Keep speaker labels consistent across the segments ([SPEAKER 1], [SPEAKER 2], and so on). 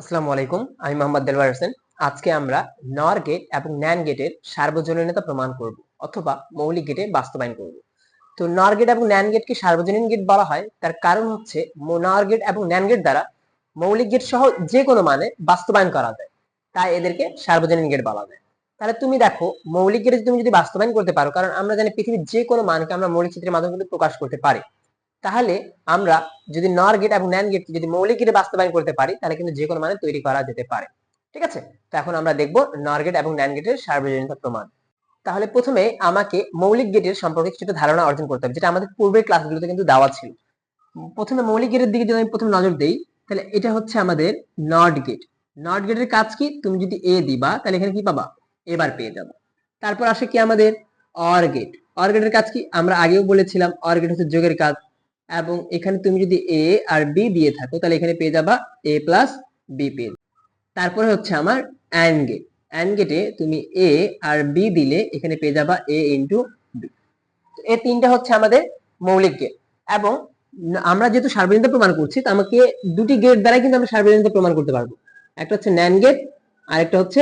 [SPEAKER 1] আসসালামু আলাইকুম, আমি মোহাম্মদ দেলওয়ার হোসেন। আজকে আমরা নর গেট এবং ন্যান গেটের সার্বজনীনতা প্রমাণ করব অথবা মৌলিক গেটে বাস্তবায়ন করব। তো নর গেট এবং ন্যান গেটকে সার্বজনীন গেট বলা হয়। তার কারণ হচ্ছে নর গেট এবং ন্যান গেট দ্বারা মৌলিক গেট সহ যে কোনো মানে বাস্তবায়ন করা যায়। তাই এদেরকে সার্বজনীন গেট বলা যায়। তাহলে তুমি দেখো, মৌলিক গেটে তুমি যদি বাস্তবায়ন করতে পারো, কারণ আমরা জানি পৃথিবীর যে কোনো মানকে আমরা মৌলিক চিত্রের মাধ্যমে প্রকাশ করতে পারি। তাহলে আমরা যদি নর গেট এবং ন্যান গেট যদি মৌলিক গেটে বাস্তবায়ন করতে পারি, তাহলে কিন্তু যে কোনো মানে তৈরি করা যেতে পারে। ঠিক আছে? তো এখন আমরা দেখব নর গেট এবং ন্যান গেটের সার্বজনীনতা প্রমাণ। তাহলে প্রথমে আমাকে মৌলিক গেটের সম্পর্কে কিছুটা ধারণা অর্জন করতে হবে, যেটা আমাদের পূর্বের ক্লাসগুলোতে কিন্তু দেওয়া ছিল। প্রথমে মৌলিক গেটের দিকে যদি আমি প্রথমে নজর দেই, তাহলে এটা হচ্ছে আমাদের নট গেট নট গেটের কাজ কি? তুমি যদি এ দিবা, তাহলে এখানে কি পাবা? এবার পেয়ে যাব। তারপর আসে কি আমাদের অর গেট অর গেটের কাজ কি? আমরা আগেও বলেছিলাম অর গেট হচ্ছে যোগের কাজ। এবং এখানে তুমি যদি এ আর বি দিয়ে থাকো, তাহলে এখানে পেয়ে যাবা এ প্লাস বি যাবে। তারপরে হচ্ছে আমার অ্যান্ড গেট অ্যান্ড গেটে তুমি এ আর বি দিলে এখানে পেয়ে যাবা এ ইন্টু বি এই তিনটা হচ্ছে আমাদের মৌলিক গেট এবং আমরা যেহেতু সার্বজনীনতা প্রমাণ করছি, তো আমাকে দুটি গেট দ্বারাই কিন্তু আমরা সার্বজনীনতা প্রমাণ করতে পারব। একটা হচ্ছে ন্যান গেট আর একটা হচ্ছে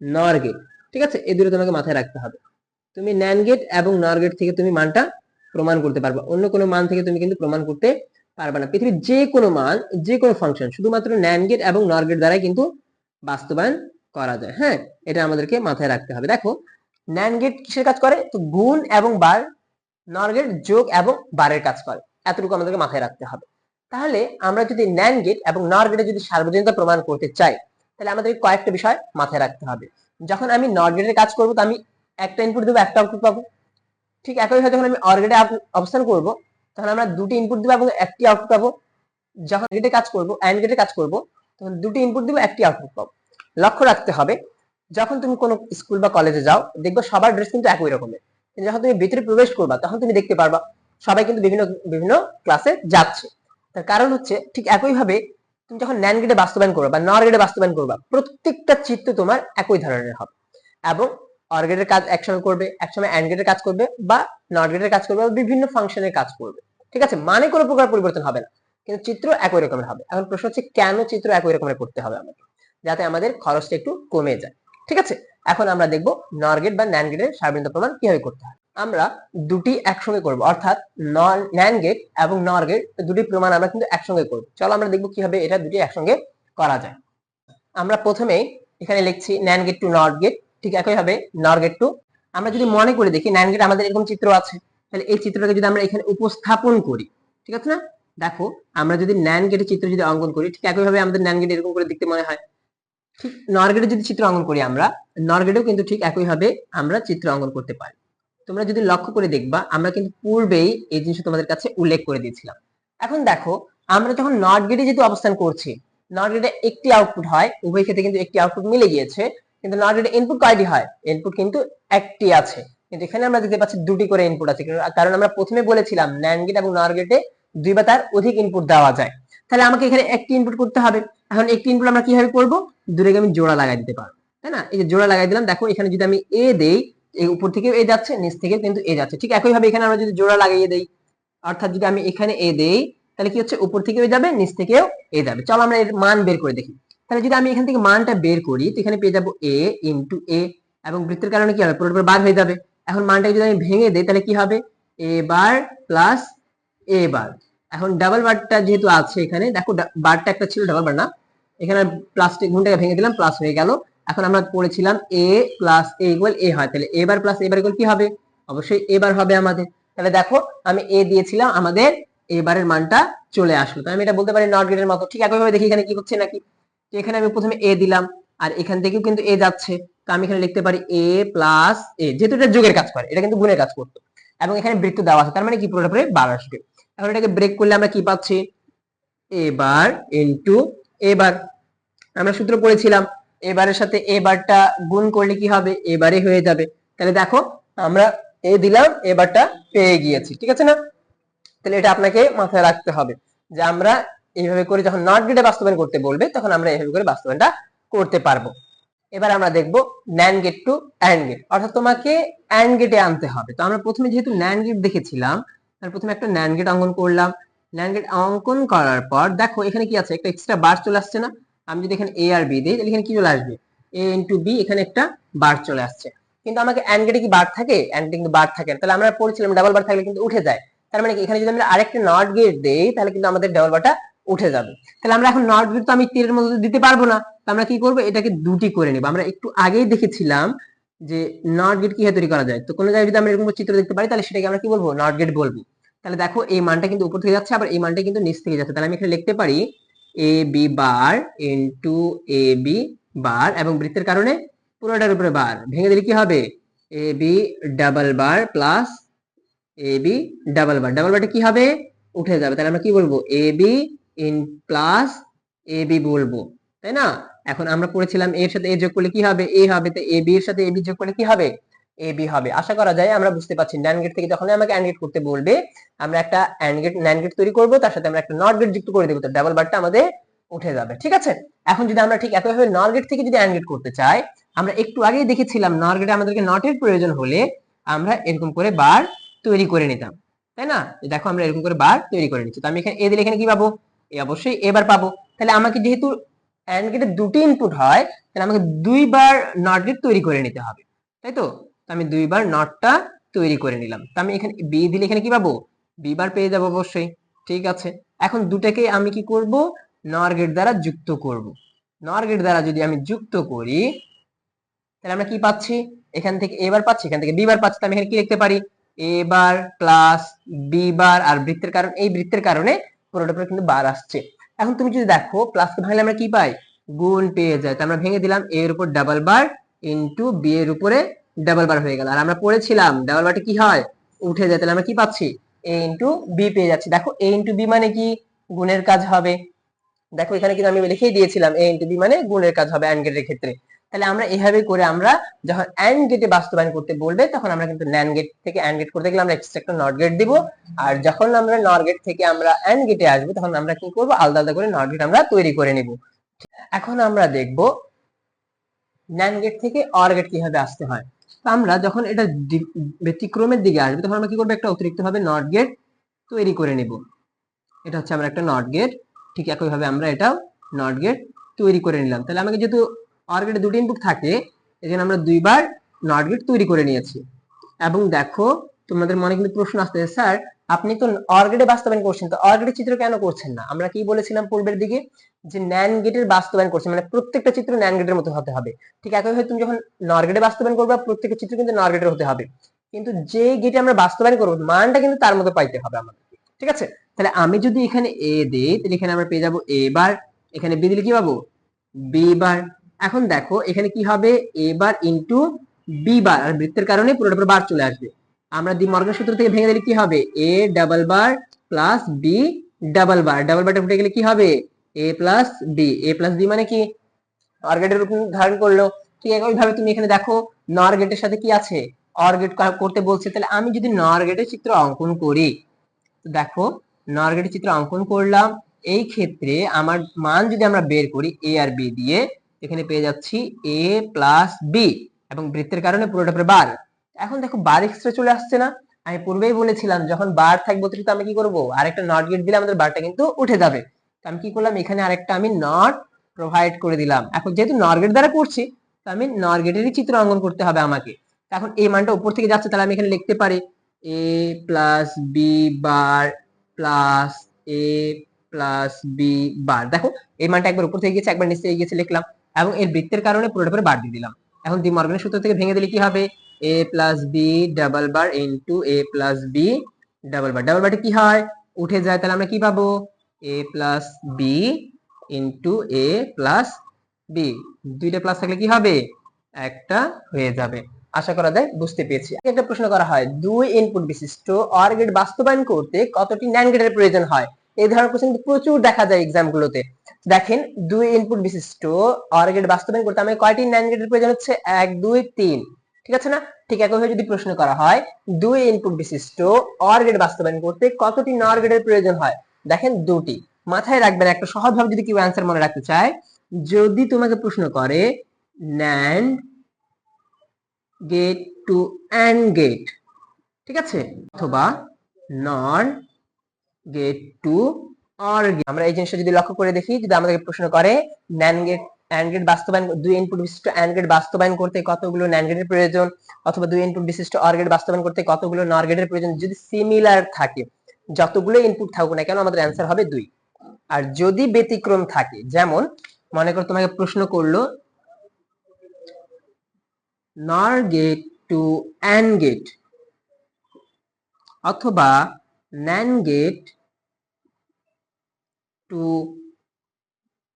[SPEAKER 1] নর গেট ঠিক আছে? এই দুটো তোমাকে মাথায় রাখতে হবে। তুমি ন্যান গেট এবং নর গেট থেকে তুমি মানটা প্রমাণ করতে পারবা। অন্য কোনো মান থেকে তুমি কিন্তু প্রমাণ করতে পারবে না। পৃথিবীর যে কোনো মান, যে কোনো ফাংশন শুধুমাত্র ন্যান গেট এবং নর গেট দ্বারাই কিন্তু বাস্তবায়ন করা যায়। হ্যাঁ? এটা আমাদেরকে মাথায় রাখতে হবে। দেখো ন্যান গেট কিসের কাজ করে? তো গুণ এবং বার নর গেট যোগ এবং বারের কাজ করে। এতটুকু আমাদেরকে মাথায় রাখতে হবে। তাহলে আমরা যদি ন্যান গেট এবং নর গেটে যদি সার্বজনীনতা প্রমাণ করতে চাই, তাহলে আমাদের কয়েকটা বিষয় মাথায় রাখতে হবে। যখন আমি নর গেটের কাজ করব, তো আমি একটা ইনপুট দেবো, একটা আউটপুট পাবো। ঠিক একইভাবে যখন আমি অর গেটে অবস্থান করব তখন আমরা দুটি ইনপুট দেবো এবং একটি আউটপুট পাবো। যখন গেটে কাজ করব অ্যান্ড গেটে কাজ করব, তখন দুটি ইনপুট দিব, একটি আউটপুট পাবো। লক্ষ্য রাখতে হবে, যখন তুমি কোনো স্কুল বা কলেজে যাও, দেখবে সবার ড্রেস কিন্তু একই রকমের। কিন্তু যখন তুমি ভিতরে প্রবেশ করবা, তখন তুমি দেখতে পারবা, সবাই কিন্তু বিভিন্ন বিভিন্ন ক্লাসে যাচ্ছে। তার কারণ হচ্ছে, ঠিক একইভাবে তুমি যখন ন্যান গেটে বাস্তবায়ন করবা বা নর গেটে বাস্তবায়ন করবা, প্রত্যেকটা চিত্র তোমার একই ধরনের হবে। এবং অর গেটের কাজ একসঙ্গে করবে একসময় অ্যান্ড গেটের কাজ করবে বা নট গেটের কাজ করবে বা বিভিন্ন ফাংশনের কাজ করবে। ঠিক আছে? মানে কোনো প্রকার পরিবর্তন হবে না। কিন্তু চিত্র একই রকমের হবে। এখন প্রশ্ন হচ্ছে, কেন চিত্র একই রকমের করতে হবে আমাকে? যাতে আমাদের খরচটা একটু কমে যায়। ঠিক আছে? এখন আমরা দেখব নর গেট বা ন্যান গেটের সার্বজনীন প্রমাণ কীভাবে করতে হয়। আমরা দুটি একসঙ্গে করব, অর্থাৎ ন্যান গেট এবং নর গেট দুটি প্রমাণ আমরা কিন্তু একসঙ্গে করব। চলো আমরা দেখব কীভাবে এটা দুটি একসঙ্গে করা যায়। আমরা প্রথমেই এখানে লিখছি NAND gate to NOT gate ঠিক একইভাবে নর গেট টু আমরা যদি মনে করে, দেখি ন্যান গেট আমাদের এরকম চিত্র আছে, তাহলে এই চিত্রটাকে যদি আমরা এখানে উপস্থাপন করি, ঠিক আছে না? দেখো, আমরা যদি ন্যান গেটের চিত্র যদি অঙ্কন করি, ঠিক একইভাবে আমাদের ন্যান গেট এরকম করে দেখতে মনে হয়। ঠিক নর গেটে যদি চিত্র অঙ্কন করি আমরা নর গেটেও কিন্তু ঠিক একইভাবে আমরা চিত্র অঙ্কন করতে পারি। তোমরা যদি লক্ষ্য করে দেখবা, আমরা কিন্তু পূর্বেই এই জিনিসটা তোমাদের কাছে উল্লেখ করে দিয়েছিলাম। এখন দেখো, আমরা যখন নট গেটে যেহেতু অবস্থান করছি নট গেটে একটি আউটপুট হয়, উভয় ক্ষেত্রে কিন্তু একটি আউটপুট মিলে গিয়েছে। কিন্তু নট গেটে ইনপুট কয়টি হয়? ইনপুট কিন্তু একটি আছে। কিন্তু এখানে আমরা দেখতে পাচ্ছি দুটি করে ইনপুট আছে। কারণ আমরা প্রথমে বলেছিলাম ন্যান গেট এবং নর গেটে দুই বা তার অধিক ইনপুট দেওয়া যায়। তাহলে আমাকে এখানে একটি ইনপুট করতে হবে। এখন একটি ইনপুট আমরা কীভাবে করব? দূরে আমি জোড়া লাগাই দিতে পারব, তাই না? এই যে জোড়া লাগাই দিলাম, দেখো এখানে যদি আমি এ দেই, এই উপর থেকে এ যাচ্ছে, নিচ থেকে কিন্তু এ যাচ্ছে। ঠিক একইভাবে এখানে আমরা যদি জোড়া লাগিয়ে দেই, অর্থাৎ যদি আমি এখানে এ দেই, তাহলে কি হচ্ছে? উপর থেকেও যাবে, নিচ থেকেও এ যাবে। চলো আমরা এর মান বের করে দেখি। তাহলে যদি আমি এখান থেকে মানটা বের করি, তো এখানে পেয়ে যাব এ ইন্টু এ এবং বৃত্তের কারণে কি হবে? পুরোটা বার হয়ে যাবে। এখন মানটাকে যদি আমি ভেঙে দিই, তাহলে কি হবে? এ বার প্লাস এ বার এখন ডাবল বারটা যেহেতু আছে এখানে, দেখো বারটা একটা ছিল ডাবল বার না। এখানে প্লাস্টিক ঘুমটাকে ভেঙে দিলাম প্লাস হয়ে গেল। এখন আমরা পড়েছিলাম এ প্লাস এ ইকুয়াল এ হয়। তাহলে এ বার প্লাস এ বার ইকুয়াল কি হবে? অবশ্যই এ বার হবে আমাদের। তাহলে দেখো, আমি এ দিয়েছিলাম, আমাদের এবারের মানটা চলে আসলো। তো আমি এটা বলতে পারি নট গেটের মতো ঠিক একইভাবে দেখি এখানে কি হচ্ছে নাকি? এখানে আমি প্রথমে এ দিলাম, আর এখান থেকেও কিন্তু এ যাচ্ছে। তো আমি এখানে লিখতে পারি এ প্লাস এ যেহেতু এটা যোগের কাজ করে, এটা কিন্তু গুণের কাজ করতো। এবং এখানে বৃত্ত দেওয়া আছে, তার মানে কি পুরোটা পরে বার আসবে। এখন এটাকে ব্রেক করলে আমরা কি পাচ্ছি? এবার ইনটু এবার আমরা সূত্র পড়েছিলাম এবারের সাথে এবারটা গুণ করলে কি হবে? এবারে হয়ে যাবে। তাহলে দেখো, আমরা এ দিলাম এবারটা পেয়ে গিয়েছি, ঠিক আছে না? তাহলে এটা আপনাকে মাথায় রাখতে হবে যে আমরা এইভাবে করে যখন নট গেটে বাস্তবায়ন করতে বলবে, তখন আমরা এইভাবে করে বাস্তবায়নটা করতে পারব। এবার আমরা দেখব NAND gate to AND gate অর্থাৎ তোমাকে অ্যান্ড গেটে আনতে হবে। তো আমরা প্রথমে যেহেতু ন্যান গেট দেখেছিলাম, তাহলে প্রথমে একটা ন্যান গেট অঙ্কন করলাম। ন্যান গেট অঙ্কন করার পর, দেখো এখানে কি আছে? একটা এক্সট্রা বার চলে আসছে না? আমি যদি এখানে এ আর বি দিই, তাহলে এখানে কি চলে আসবে? এ ইন্টু বি এখানে একটা বার চলে আসছে। কিন্তু আমাকে অ্যান্ড গেটে কি বার থাকে? অ্যান্ড কিন্তু বার থাকে তাহলে আমরা পড়ছিলাম ডাবল বার থাকলে কিন্তু উঠে যায়। তার মানে এখানে যদি আমরা আরেকটা নট গেট দেই, তাহলে কিন্তু আমাদের ডাবল বারটা উঠে যাবে। তাহলে আমরা এখন নট তো আমি তীরের মধ্যে দিতে পারব না। আমরা কি করব? এটাকে দুটি করে নিব। আমরা একটু আগেই দেখেছিলাম যে নট গেট কীভাবে তৈরি করা যায়। তো কোনো জায়গায় যদি আমরা এরকম চিত্র দেখতে পারি, তাহলে সেটাকে আমরা কি বলব? নট গেট বলব। তাহলে দেখো, এই মানটা কিন্তু উপর থেকে যাচ্ছে, আবার এই মানটা কিন্তু নিচ থেকে যাচ্ছে। তাহলে আমি এখানে লিখতে পারি A B bar into A B bar এবং বৃত্তের কারণে পুরোটার উপরে বার ভেঙে দিলে কি হবে? A B double bar plus A B double bar double বারটা কি হবে? উঠে যাবে। তাহলে আমরা কি বলব? A B in plus A B বলব, তাই না? এখন আমরা পড়েছিলাম এর সাথে এ যোগ করলে কি হবে? এ হবে, তো এ বি এর সাথে এ বি যোগ করলে কি হবে? এ বি হবে। আশা করা যায় আমরা বুঝতে পারছি ন্যান গেট থেকে যখন আমাকে অ্যান্ড গেট করতে বলবে, আমরা একটা অ্যান্ড গেট ন্যান গেট তৈরি করব, তার সাথে আমরা একটা নট গেট যুক্ত করে দেবো, তো ডাবল বারটা আমাদের উঠে যাবে, ঠিক আছে? এখন যদি আমরা ঠিক একইভাবে নর গেট থেকে যদি অ্যান্ড গেট করতে চাই, আমরা একটু আগেই দেখেছিলাম নর গেটে আমাদেরকে নটের প্রয়োজন হলে আমরা এরকম করে বার তৈরি করে নিতাম, তাই না? দেখো আমরা এরকম করে বার তৈরি করে নিচ্ছি, তো আমি এখানে এ দিলে এখানে কি পাবো? অবশ্যই এবার পাবো। তাহলে আমাকে যেহেতু অ্যান্ড গেটে দুটি ইনপুট হয়, তাহলে আমাকে দুইবার নট গেট তৈরি করে নিতে হবে। তাই তো? আমি দুইবার নটটা তৈরি করে নিলাম। তো আমি এখানে বি দিলে এখানে কি পাবো? বি বার পেয়ে যাব অবশ্যই। ঠিক আছে। এখন দুটাকে আমি কি করব? নর গেট দ্বারা যুক্ত করব। নর গেট দ্বারা যদি আমি যুক্ত করি, তাহলে আমরা কি পাচ্ছি? এখান থেকে এবার পাচ্ছি, এখান থেকে বি বার পাচ্ছি। আমি এখানে কি লিখতে পারি? এ বার প্লাস বি বার আর বৃত্তের কারণ, এই বৃত্তের কারণে পুরোটা পুরো কিন্তু বার আসছে। এখন তুমি যদি দেখো প্লাসকে ভাঙলে আমরা কি পাই? গুণ পেয়ে যায়। তো আমরা ভেঙে দিলাম এ এর উপর ডাবল বার ইন্টু বি এর উপরে ডাবল বার হয়ে গেল। আর আমরা পড়েছিলাম ডাবল বারটা কি হয়? উঠে যায়। তাহলে আমরা কি পাচ্ছি? এ ইন্টু বি পেয়ে যাচ্ছি। দেখো এ ইন্টু বি মানে কি? গুণের কাজ হবে। দেখো, এখানে কিন্তু আমি লিখেই দিয়েছিলাম এ ইন্টু বি মানে গুণের কাজ হবে অ্যান্ড গেটের ক্ষেত্রে। তাহলে আমরা এভাবে করে আমরা যখন অ্যান্ড গেটে বাস্তবায়ন করতে বলবে, তখন আমরা কিন্তু ন্যান গেট থেকে অ্যান্ড গেট করতে গেলে আমরা এক্সট্রা একটা নট গেট দিব। আর যখন আমরা নট গেট থেকে আমরা অ্যান্ড গেটে আসব, তখন আমরা কি করব? আলাদা আলাদা করে নট গেট আমরা তৈরি করে নিব। এখন আমরা দেখব ন্যান গেট থেকে অর গেট কীভাবে আসতে হয়। তো আমরা যখন এটা ব্যতিক্রমের দিকে আসবে, তখন আমরা কি করব? একটা অতিরিক্ত ভাবে নট গেট তৈরি করে নিব। এটা হচ্ছে আমরা একটা নট গেট ঠিক একইভাবে আমরা এটাও নট গেট তৈরি করে নিলাম। তাহলে আমাকে যেহেতু অর দুটি ইনপুট থাকে, এখানে আমরা দুইবার নট গেট তৈরি করে নিয়েছি। এবং দেখো, তোমাদের মনে কিন্তু প্রশ্ন আসতেছে স্যার, আপনি তো অর গেটে বাস্তবায়ন করছেন, তো অরগেটের চিত্র কেন করছেন না? আমরা কি বলেছিলাম পূর্বের দিকে? যে ন্যান গেটের বাস্তবায়ন করছেন মানে প্রত্যেকটা চিত্র ন্যান গেটের মতো হতে হবে। ঠিক একইভাবে তুমি যখন নর গেটে বাস্তবায়ন করবে, প্রত্যেকটা চিত্র কিন্তু নর গেটের হতে হবে। কিন্তু যে গেটে আমরা বাস্তবায়ন করব, মানটা কিন্তু তার মতো পাইতে হবে আমাদের। ঠিক আছে? তাহলে আমি যদি এখানে এ দিই, তাহলে এখানে আমরা পেয়ে যাব এ বার, এখানে বি দিলে কি পাবো? বি বার এখন দেখো, এখানে কি হবে? এ বার ইন্টু বি বার আর বৃত্তের কারণে পুরোটা পুরো বার চলে আসবে। আমরা দি মর্গের সূত্র থেকে ভেঙে দিলে কি হবে? A double bar plus B double bar double বারটা উঠে গেলে কি হবে? A plus B A plus B মানে কি? অর গেটের ধারণ করল। ঠিক একইভাবে তুমি এখানে দেখো নর গেটের সাথে কি আছে? অর গেট করতে বলছে, তাহলে আমি যদি নর গেটের চিত্র অঙ্কন করি দেখো নর গেটের চিত্র অঙ্কন করলাম। এই ক্ষেত্রে আমার মান যদি আমরা বের করি এ আর বি দিয়ে এখানে পেয়ে যাচ্ছি এ প্লাস বি এবং বৃত্তের কারণে পুরোটা পরে বার। এখন দেখো, বার এক্সট্রা চলে আসছে না। আমি পূর্বেই বলেছিলাম, যখন বার থাকবে অতিরিক্ত আমি কি করব? আরেকটা নট গেট দিলে আমাদের বারটা কিন্তু উঠে যাবে। তো আমি কি করলাম, এখানে আরেকটা আমি নট প্রোভাইড করে দিলাম। এখন যেহেতু নর গেট দ্বারা করছি, তো আমি নর গেটেরই চিত্র অঙ্কন করতে হবে আমাকে। তো এখন এই মানটা উপর থেকে যাচ্ছে, তাহলে আমি এখানে লিখতে পারি A plus B bar plus A plus B bar দেখো, এই মানটা একবার উপর থেকে গেছে একবার নিচে গিয়েছে, লিখলাম। এবং এর বৃত্তের কারণে পুরোটা পুরো বার দিয়ে দিলাম। এখন দি মর্গানের সূত্র থেকে ভেঙে দিলে কি হবে? A plus B double bar into A plus B double bar double বারটা কি হয়? উঠে যায়, তাহলে আমরা কি পাবো? A plus B into A plus B দুইটা প্লাস থাকলে কি হবে? একটা হয়ে যাবে। আশা করা যায়, বুঝতে পেরেছি। একটা প্রশ্ন করা হয়, দুই ইনপুট বিশিষ্ট অর গেট বাস্তবায়ন করতে কতটি ন্যান্ড গেটের প্রয়োজন হয়? এই ধরনের কিন্তু প্রচুর দেখা যায় এক্সাম গুলোতে। দেখেন, দুই ইনপুট বিশিষ্ট অর গেট বাস্তবায়ন করতে আমাকে কয়টি ন্যান্ড গেটের প্রয়োজন হচ্ছে? এক, দুই, তিন। ঠিক আছে না? ঠিক একইভাবে যদি প্রশ্ন করা হয়, দুই ইনপুট বিশিষ্ট অর গেট বাস্তবায়ন করতে কতটি নর গেটের প্রয়োজন হয়? দেখেন, দুটি। মাথায় রাখবেন, একটা সহজভাবে যদি কেউ অ্যান্সার মনে রাখতে চায়, যদি তোমাকে প্রশ্ন করে NAND gate to AND gate ঠিক আছে? অথবা NOR gate to OR gate আমরা এই জিনিসটা যদি লক্ষ্য করে দেখি, যদি আমাদেরকে প্রশ্ন করে ন্যান গেট অ্যান্ড গেট বাস্তবায়ন, দুই ইনপুট বিশিষ্ট অ্যান্ড গেট বাস্তবায়ন করতে কতগুলো ন্যান গেটের প্রয়োজন? অথবা দুই ইনপুট বিশিষ্ট অর গেট বাস্তবায়ন করতে কতগুলো নর গেটের প্রয়োজন? যদি সিমিলার থাকে, যতগুলো ইনপুট থাকুক না কেন, আমাদের অ্যান্সার হবে দুই। আর যদি ব্যতিক্রম থাকে, যেমন, মনে করো তোমাকে প্রশ্ন করল NOR gate to AND gate অথবা NAND gate to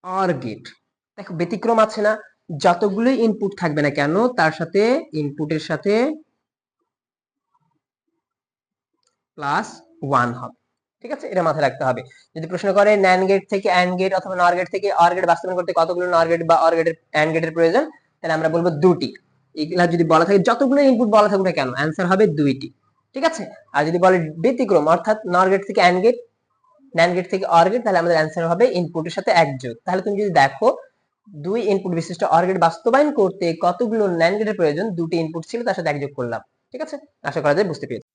[SPEAKER 1] OR gate দেখো, ব্যতিক্রম আছে না। যতগুলো ইনপুট থাকবে না কেন, তার সাথে ইনপুটের সাথে প্লাস ওয়ান হবে। ঠিক আছে? এটা মাথায় রাখতে হবে। যদি প্রশ্ন করে ন্যান গেট থেকে অ্যান্ড গেট অথবা নর গেট থেকে অর গেট বাস্তবায়ন করতে কতগুলো নর গেট বা অর গেটের অ্যান্ড গেটের প্রয়োজন, তাহলে আমরা বলব দুটি। এগুলা যদি বলা থাকে, যতগুলো ইনপুট বলা থাকুক না কেন অ্যান্সার হবে দুইটি। ঠিক আছে? আর যদি বলে ব্যতিক্রম, অর্থাৎ নর গেট থেকে অ্যান্ড গেট ন্যান গেট থেকে অর গেট তাহলে আমাদের অ্যান্সার হবে ইনপুটের সাথে এক যোগ তাহলে তুমি যদি দেখো, দুই ইনপুট বিশিষ্ট অর গেট বাস্তবায়ন করতে কতগুলো ন্যান গেটের প্রয়োজন, দুটি ইনপুট ছিল, তার সাথে এক যোগ করলাম। ঠিক আছে? আশা করা যায় বুঝতে পেরেছি।